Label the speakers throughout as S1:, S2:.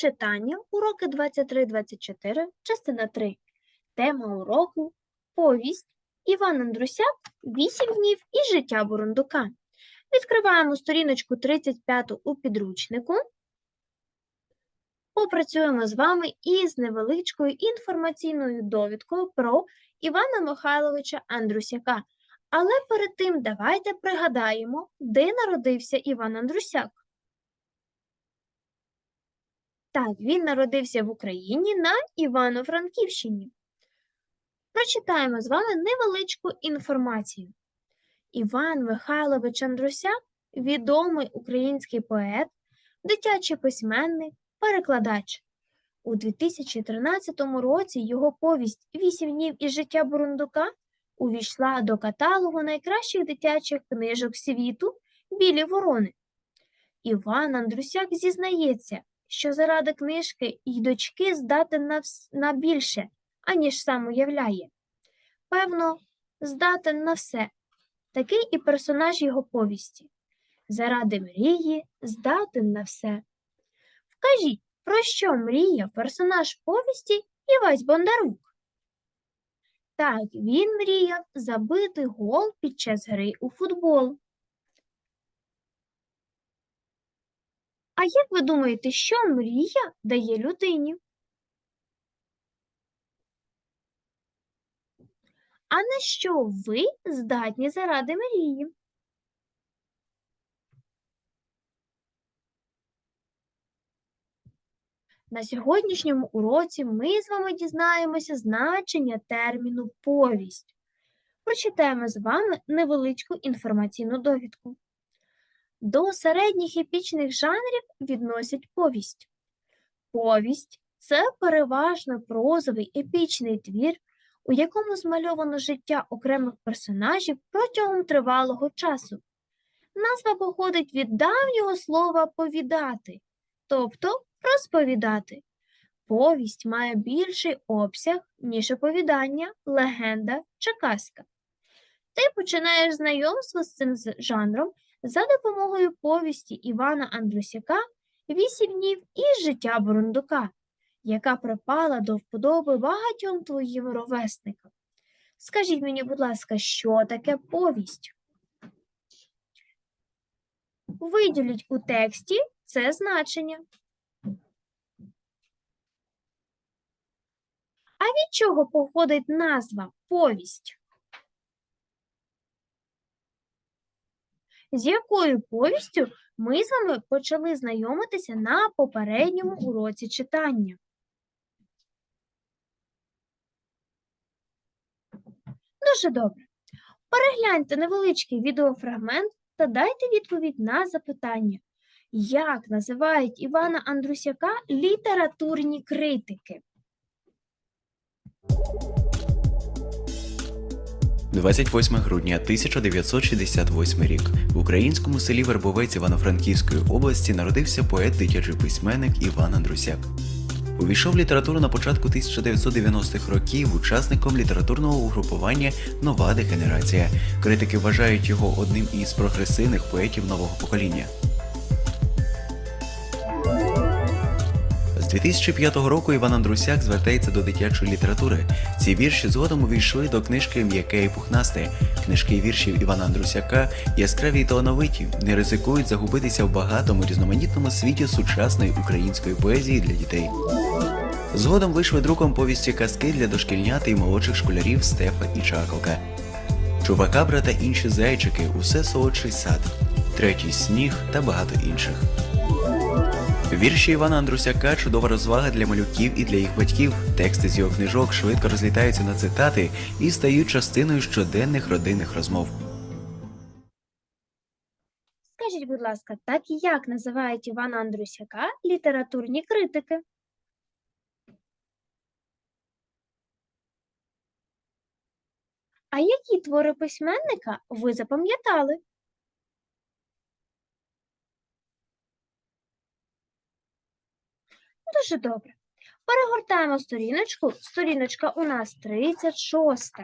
S1: Читання, уроки 23-24, частина 3. Тема уроку Повість. Іван Андрусяк Вісім днів і життя Бурундука. Відкриваємо сторіночку 35 у підручнику. Попрацюємо з вами із невеличкою інформаційною довідкою про Івана Михайловича Андрусяка. Але перед тим давайте пригадаємо, де народився Іван Андрусяк. Так, він народився в Україні на Івано-Франківщині. Прочитаємо з вами невеличку інформацію. Іван Михайлович Андрусяк – відомий український поет, дитячий письменник, перекладач. У 2013 році його повість «Вісім днів із життя Бурундука» увійшла до каталогу найкращих дитячих книжок світу «Білі ворони». Іван Андрусяк зізнається, що заради книжки й дочки здатен на, на більше, аніж сам уявляє. Певно, здатен на все. Такий і персонаж його повісті. Заради мрії здатен на все. Вкажіть, про що мріяв персонаж повісті Івась Бондарук? Так, він мріяв забити гол під час гри у футбол. А як ви думаєте, що мрія дає людині? А на що ви здатні заради мрії? На сьогоднішньому уроці ми з вами дізнаємося значення терміну повість. Прочитаємо з вами невеличку інформаційну довідку. До середніх епічних жанрів відносять повість. Повість це переважно прозовий епічний твір, у якому змальовано життя окремих персонажів протягом тривалого часу. Назва походить від давнього слова повідати, тобто розповідати. Повість має більший обсяг, ніж оповідання, легенда чи казка. Ти починаєш знайомство з цим жанром за допомогою повісті Івана Андрусяка «Вісім днів із життя Бурундука», яка припала до вподоби багатьом твоїм ровесникам. Скажіть мені, будь ласка, що таке повість? Виділіть у тексті це значення. А від чого походить назва повість? З якою повістю ми з вами почали знайомитися на попередньому уроці читання? Дуже добре. Перегляньте невеличкий відеофрагмент та дайте відповідь на запитання. Як називають Івана Андрусяка літературні критики?
S2: 28 грудня 1968 рік в українському селі Вербовець Івано-Франківської області народився поет дитячий письменник Іван Андрусяк. Увійшов в літературу на початку 1990-х років учасником літературного угрупування Нова дегенерація. Критики вважають його одним із прогресивних поетів нового покоління. З 2005 року Іван Андрусяк звертається до дитячої літератури. Ці вірші згодом увійшли до книжки М'яке і пухнасте. Книжки віршів Івана Андрусяка яскраві й талановиті, не ризикують загубитися в багатому різноманітному світі сучасної української поезії для дітей. Згодом вийшли друком повісті казки для дошкільнят і молодших школярів Стефа і Чакалка. Чувакабра та інші зайчики, усе солодший сад, третій сніг та багато інших. Вірші Івана Андрусяка чудова розвага для малюків і для їх батьків. Тексти з його книжок швидко розлітаються на цитати і стають частиною щоденних родинних розмов.
S1: Скажіть, будь ласка, так як називають Івана Андрусяка літературні критики? А які твори письменника ви запам'ятали? Дуже добре. Перегортаємо сторіночку. Сторіночка у нас 36.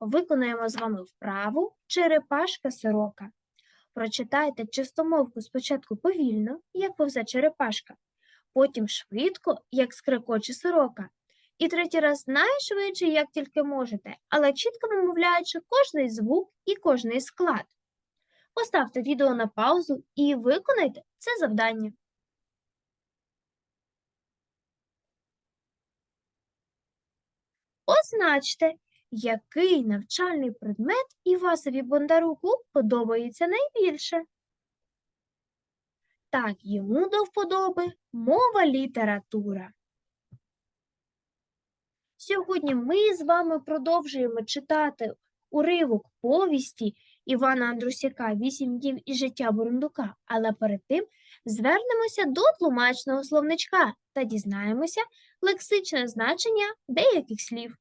S1: Виконуємо з вами вправу черепашка сорока. Прочитайте чистомовку спочатку повільно, як повзе черепашка. потім швидко, як скрекоче сорока, і третій раз найшвидше, як тільки можете, але чітко вимовляючи кожний звук і кожний склад. Поставте відео на паузу і виконайте це завдання. Означте, який навчальний предмет Івасові Бондаруку подобається найбільше. Так, йому до вподоби мова література. Сьогодні ми з вами продовжуємо читати уривок повісті Івана Андрусяка «Вісім днів із життя Бурундука», але перед тим звернемося до тлумачного словничка та дізнаємося лексичне значення деяких слів.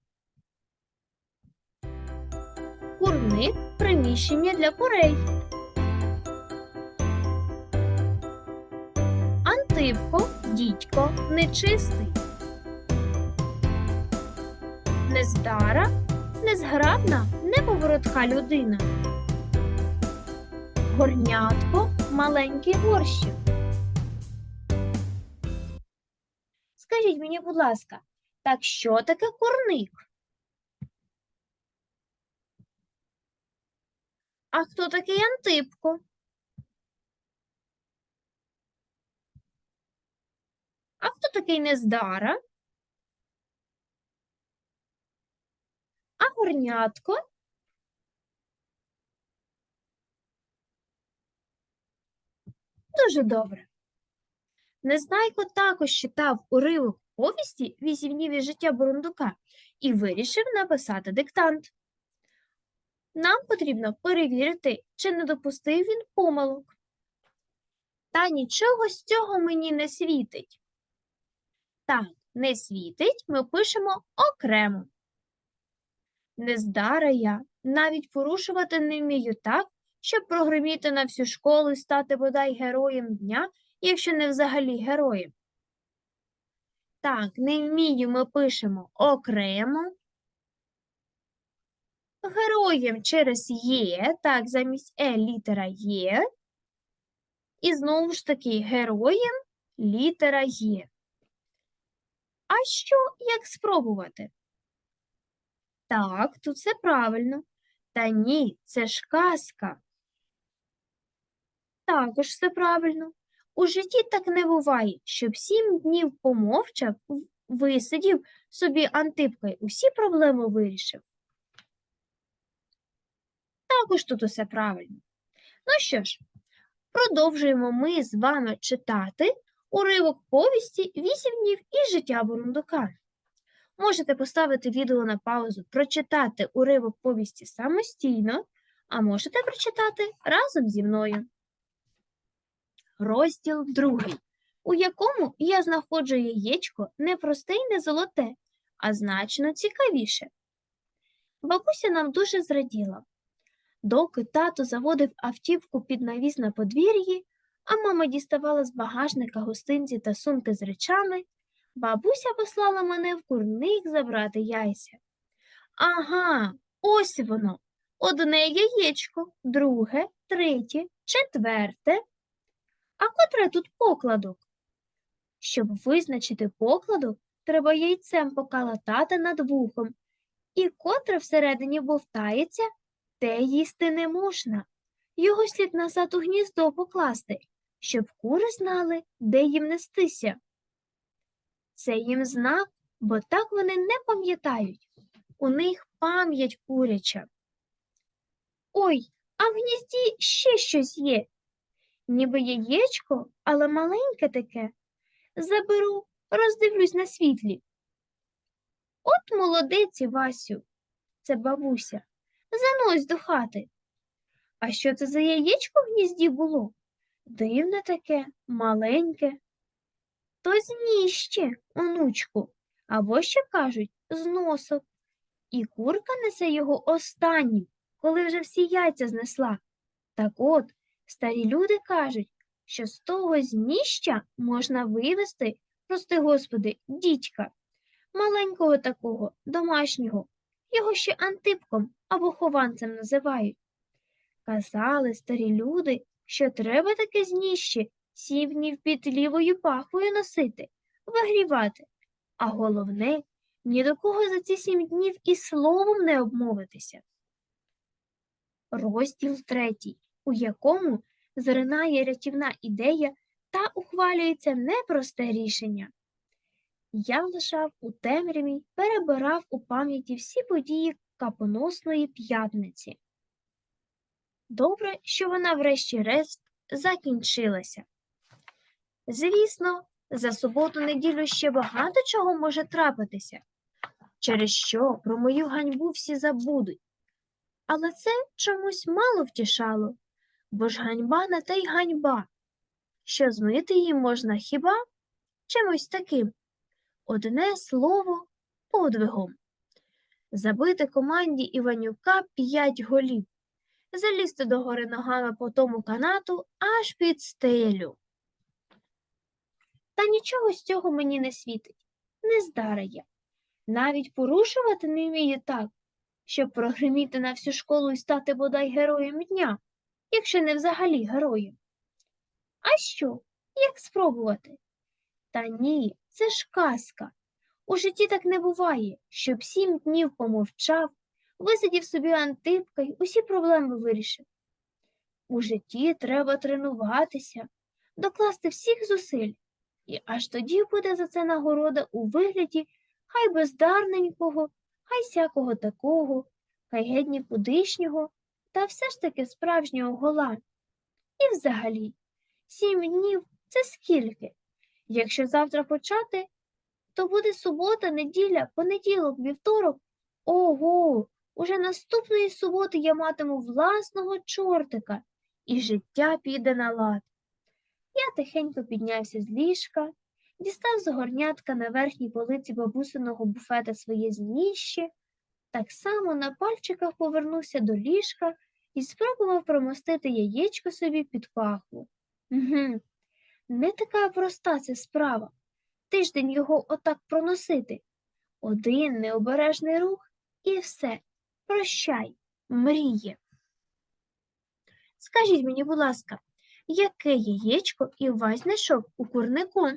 S1: Курник – приміщення для курей. Антипко – дідько, нечистий. Нездара – незграбна, неповоротка людина. Горнятко – маленький горщик. Скажіть мені, будь ласка, так що таке курник? А хто такий Антипко? А хто такий Нездара? А горнятко? Дуже добре. Незнайко також читав уривок повісті «Вісім днів життя Бурундука» і вирішив написати диктант. Нам потрібно перевірити, чи не допустив він помилок. Та нічого з цього мені не світить. Так, не світить ми пишемо окремо. Нездара я, навіть порушувати не вмію так, щоб прогреміти на всю школу і стати бодай героєм дня, якщо не взагалі героєм. Так, не вмію ми пишемо окремо. Героєм через є, так, замість е літера є. І знову ж таки героєм літера є. А що, як спробувати? Так, тут все правильно. Та ні, це ж казка. Також все правильно. У житті так не буває, щоб сім днів помовчав, висидів собі Антипка й усі проблеми вирішив. Також тут усе правильно. Ну що ж, продовжуємо ми з вами читати уривок повісті «Вісім днів із життя Бурундука». Можете поставити відео на паузу, прочитати уривок повісті самостійно, а можете прочитати разом зі мною. Розділ другий, у якому я знаходжу яєчко не просте й не золоте, а значно цікавіше. Бабуся нам дуже зраділа. Доки тато заводив автівку під навіс на подвір'ї, а мама діставала з багажника гостинці та сумки з речами, бабуся послала мене в курник забрати яйця. Ага, ось воно. Одне яєчко, друге, третє, четверте. А котре тут покладок? Щоб визначити покладок, треба яйцем покалатати над вухом, і котре всередині бовтається, те їсти не можна. Його слід назад у гніздо покласти, щоб кури знали, де їм нестися. Це їм знак, бо так вони не пам'ятають. У них пам'ять куряча. Ой, а в гнізді ще щось є. Ніби яєчко, але маленьке таке. Заберу, роздивлюсь на світлі. От молодець, Васю, це бабуся. Занось до хати. А що це за яєчко в гнізді було? Дивне таке, маленьке. То зніще, онучку, або ще кажуть, з носок. І курка несе його останнім, коли вже всі яйця знесла. Так от, старі люди кажуть, що з того зніща можна вивести, прости господи, дідька, маленького такого, домашнього, його ще Антипком або хованцем називають. Казали старі люди, що треба таке зніще сім днів під лівою пахвою носити, вигрівати. А головне, ні до кого за ці сім днів і словом не обмовитися. Розділ третій, у якому зринає рятівна ідея та ухвалюється непросте рішення. Я лежав у темряві, перебирав у пам'яті всі події капоносної п'ятниці. Добре, що вона врешті-решт закінчилася. Звісно, за суботу-неділю ще багато чого може трапитися, через що про мою ганьбу всі забудуть. Але це чомусь мало втішало, бо ж ганьба на те й ганьба, що змити її можна хіба чимось таким. Одне слово подвигом. Забити команді Іванюка п'ять голів, залізти догори ногами по тому канату аж під стелю. Та нічого з цього мені не світить, не здара я. Навіть порушувати не вмію так, щоб прогриміти на всю школу і стати бодай героєм дня, якщо не взагалі героєм. А що, як спробувати? Та ні, це ж казка. У житті так не буває, щоб сім днів помовчав, висидів собі антипка й усі проблеми вирішив. У житті треба тренуватися, докласти всіх зусиль, і аж тоді буде за це нагорода у вигляді хай бездарненького, хай сякого такого, хай геть нікудишнього, та все ж таки справжнього гола. І взагалі, сім днів це скільки? Якщо завтра почати, то буде субота, неділя, понеділок, вівторок. Ого, уже наступної суботи я матиму власного чортика, і життя піде на лад. Я тихенько піднявся з ліжка, дістав з горнятка на верхній полиці бабусиного буфета своє зніще, так само на пальчиках повернувся до ліжка і спробував промостити яєчко собі під пахву. Угу. Не така проста ця справа. Тиждень його отак проносити. Один необережний рух і все. Прощай, мріє. Скажіть мені, будь ласка, яке яєчко Івась знайшов у курнику?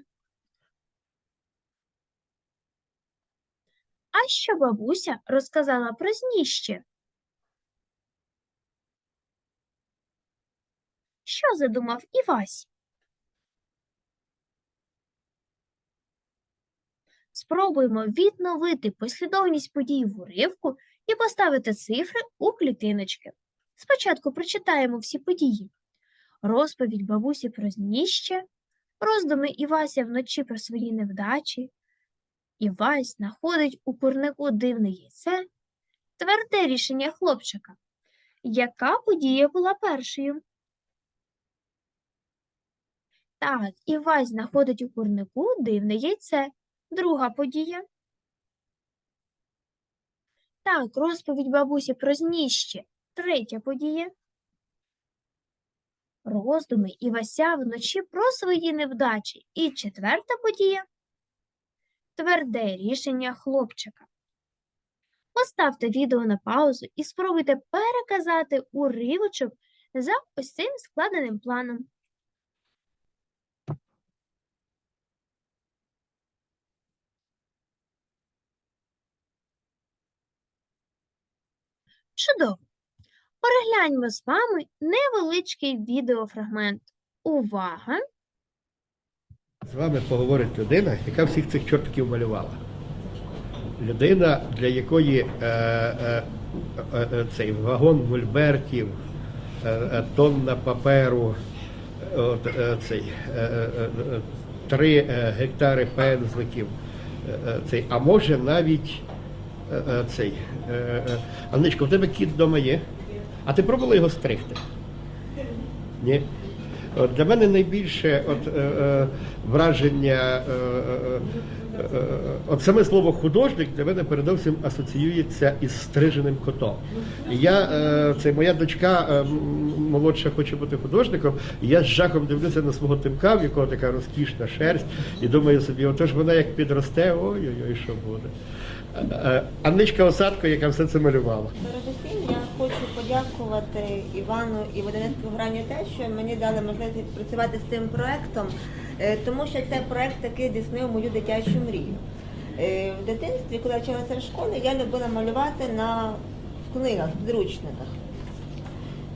S1: А що бабуся розказала про зніще? Що задумав Івась? Спробуємо відновити послідовність подій в уривку і поставити цифри у клітиночки. Спочатку прочитаємо всі події. Розповідь бабусі про зніще, роздуми Івася вночі про свої невдачі. Івась знаходить у курнику дивне яйце, тверде рішення хлопчика. Яка подія була першою? Так, Івась знаходить у курнику дивне яйце. Друга подія. Так, розповідь бабусі про зніще. Третя подія. Роздуми Івася вночі про свої невдачі. І четверта подія. Тверде рішення хлопчика. Поставте відео на паузу і спробуйте переказати уривочок за ось цим складеним планом. Чудово! Перегляньмо з вами невеличкий відеофрагмент. Увага!
S3: З вами поговорить людина, яка всіх цих чортиків малювала. Людина, для якої е, е, е, е, цей вагон мольбертів, е, е, тонна паперу, е, от, е, цей, е, е, три гектари пензликів, е, цей, а може навіть цей. Е, е, Анничко, в тебе кіт вдома є? А ти пробувала його стригти? Ні. От для мене найбільше от, е, е, враження, е, е, е, е, от саме слово художник для мене передовсім асоціюється із стриженим котом. Я, е, це моя дочка е, молодша хоче бути художником, і я з жахом дивлюся на свого тимка, в якого така розкішна шерсть, і думаю собі, отож вона як підросте, ой-ой-ой, що буде. Е, Анничка Осадко, яка все це малювала.
S4: Подякувати Івану і Водянецькому грані те, що мені дали можливість працювати з цим проектом, е, тому що цей проект такий здійснив мою дитячу мрію. Е, В дитинстві, коли я вчилася в школі, я любила малювати на в книгах, підручниках.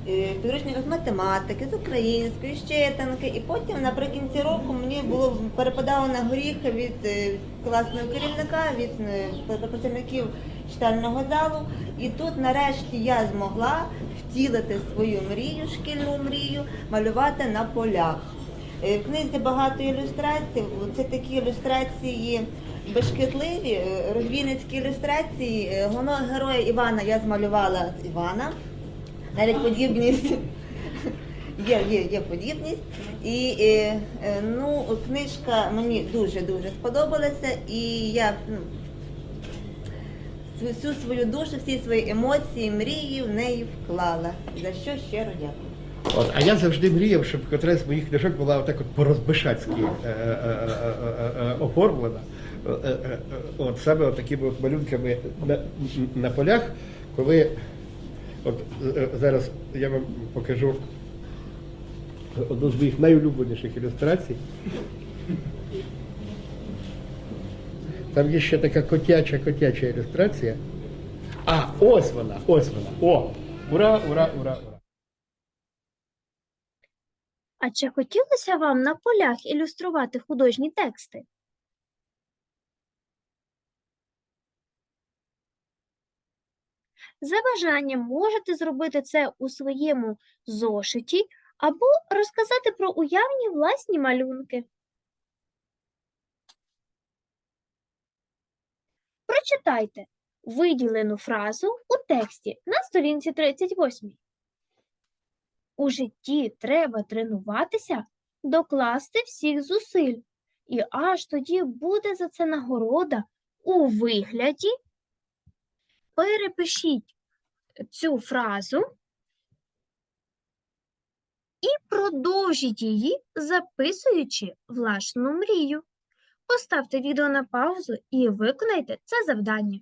S4: Е, підручниках з математики, з української, з читанки. І потім наприкінці року мені було перепадало на горіхи від е, класного керівника, від е, працівників читального залу. І тут нарешті я змогла втілити свою мрію, шкільну мрію, малювати на полях. В книзі багато ілюстрацій. Це такі ілюстрації безшкідливі, розбійницькі ілюстрації. Героя Івана я змалювала Івана навіть подібність. Є, є, є подібність. І е, е, ну, книжка мені дуже-дуже сподобалася, і я ну, всю- свою душу, всі свої емоції, мрії в неї вклала. За що щиро дякую.
S3: От, а я завжди мріяв, щоб котра з моїх книжок була отак от по-розбишацьки е, е, е, е, оформлена. От саме от такими от малюнками на, на полях, коли от е, зараз я вам покажу одну з моїх найулюбленіших ілюстрацій. Там є ще така котяча котяча ілюстрація. А, ось вона, ось вона. О! Ура, ура, ура, ура.
S1: А чи хотілося вам на полях ілюструвати художні тексти? За бажанням можете зробити це у своєму зошиті або розказати про уявні власні малюнки. Прочитайте виділену фразу у тексті на сторінці 38. У житті треба тренуватися, докласти всіх зусиль, і аж тоді буде за це нагорода у вигляді. Перепишіть цю фразу і продовжіть її, записуючи власну мрію. Поставте відео на паузу і виконайте це завдання.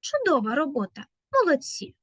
S1: Чудова робота. Молодці.